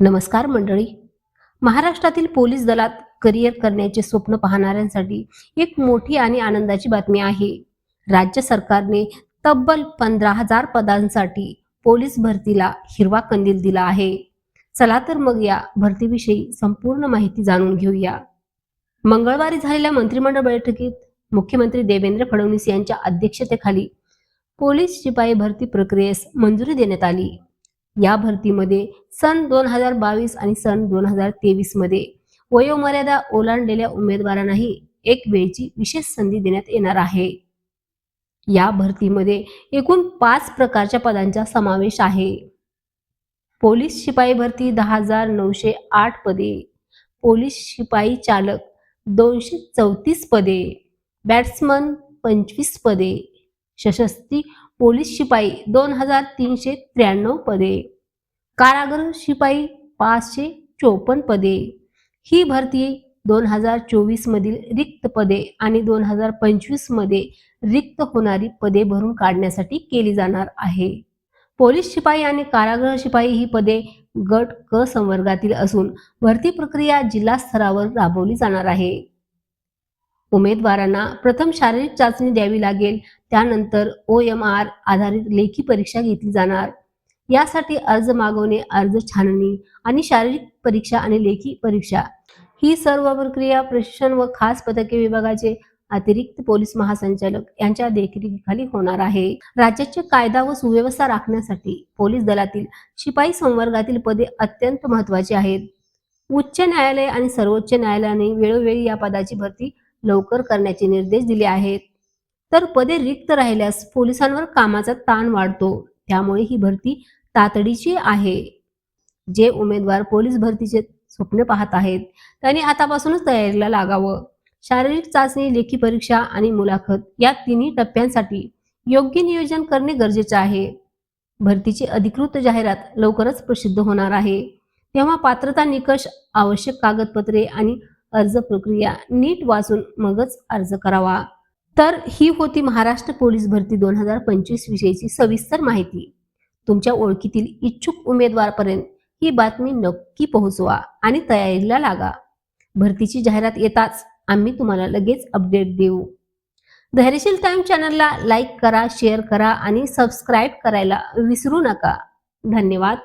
नमस्कार मंडळी. महाराष्ट्रातील पोलीस दलात करिअर करण्याचे स्वप्न पाहणाऱ्यांसाठी एक मोठी आणि आनंदाची बातमी आहे. राज्य सरकारने तब्बल पंधरा हजार पदांसाठी पोलीस भरतीला हिरवा कंदील दिला आहे. चला तर मग या भरतीविषयी संपूर्ण माहिती जाणून घेऊया. मंगळवारी झालेल्या मंत्रिमंडळ बैठकीत मुख्यमंत्री देवेंद्र फडणवीस यांच्या अध्यक्षतेखाली पोलीस शिपाई भरती प्रक्रियेस मंजुरी देण्यात आली. या भरतीमध्ये सन दोन हजार बावीस आणि सन दोन हजार तेवीसमध्ये वयोमर्यादा ओलांडलेल्या उमेदवारांनाही एक वेळची विशेष संधी देण्यात येणार आहे. या भरतीमध्ये एकूण पाच प्रकारच्या पदांचा समावेश आहे. पोलीस शिपाई भरती दहा हजार नऊशे आठ पदे. पोलीस शिपाई चालक दोनशे चौतीस पदे. बॅट्समन पंचवीस पदे. सशस्त्री पोलीस शिपाई दोन हजार तीनशे त्र्याण्णव पदे. कारागृह शिपाई पाचशे चोपन्न पदे. ही भरती दोन हजार चोवीस मधील रिक्त पदे आणि दोन हजार पंचवीसमध्ये रिक्त होणारी पदे भरून काढण्यासाठी केली जाणार आहे. पोलीस शिपाई आणि कारागृह शिपाई ही पदे गट क संवर्गातील असून भरती प्रक्रिया जिल्हा स्तरावर राबवली जाणार आहे. उमेदवारांना प्रथम शारीरिक चाचणी द्यावी लागेल. त्यानंतर ओ एम आर आधारित लेखी परीक्षा घेतली जाणार. यासाठी अर्ज मागवणे अर्ज छाननी आणि शारीरिक परीक्षा आणि लेखी परीक्षा ही सर्व प्रक्रिया प्रशिक्षण व खास पथके विभागाचे अतिरिक्त पोलीस महासंचालक यांच्या देखरेखीखाली होणार आहे. राज्याचे कायदा व सुव्यवस्था राखण्यासाठी पोलीस दलातील शिपाई संवर्गातील पदे अत्यंत महत्वाची आहेत. उच्च न्यायालय आणि सर्वोच्च न्यायालयाने वेळोवेळी या पदाची भरती लवकर करण्याचे निर्देश दिले आहेत. तर पदे रिक्त राहिल्यास पोलिसांवर कामाचा ताण वाढतो. त्यामुळे ही भरती तातडीची आहे. जे उमेदवार पोलीस भरतीचे स्वप्न पाहत आहेत त्यांनी आतापासूनच तयारीला लागावं. शारीरिक चाचणी लेखी परीक्षा आणि मुलाखत या तिन्ही टप्प्यांसाठी योग्य नियोजन करणे गरजेचे आहे. भरतीची अधिकृत जाहिरात लवकरच प्रसिद्ध होणार आहे. तेव्हा पात्रता निकष आवश्यक कागदपत्रे आणि अर्ज प्रक्रिया नीट वाचून मगच अर्ज करावा. तर ही होती महाराष्ट्र पोलीस भरती दोन हजार पंचवीस विषयीची सविस्तर माहिती. तुमच्या ओळखीतील इच्छुक उमेदवारपर्यंत ही बातमी नक्की पोहोचवा आणि तयारीला लागा. भरतीची जाहिरात येताच आम्ही तुम्हाला लगेच अपडेट देऊ. धैर्यशील टाइम चॅनलला लाईक करा शेअर करा आणि सबस्क्राईब करायला विसरू नका. धन्यवाद.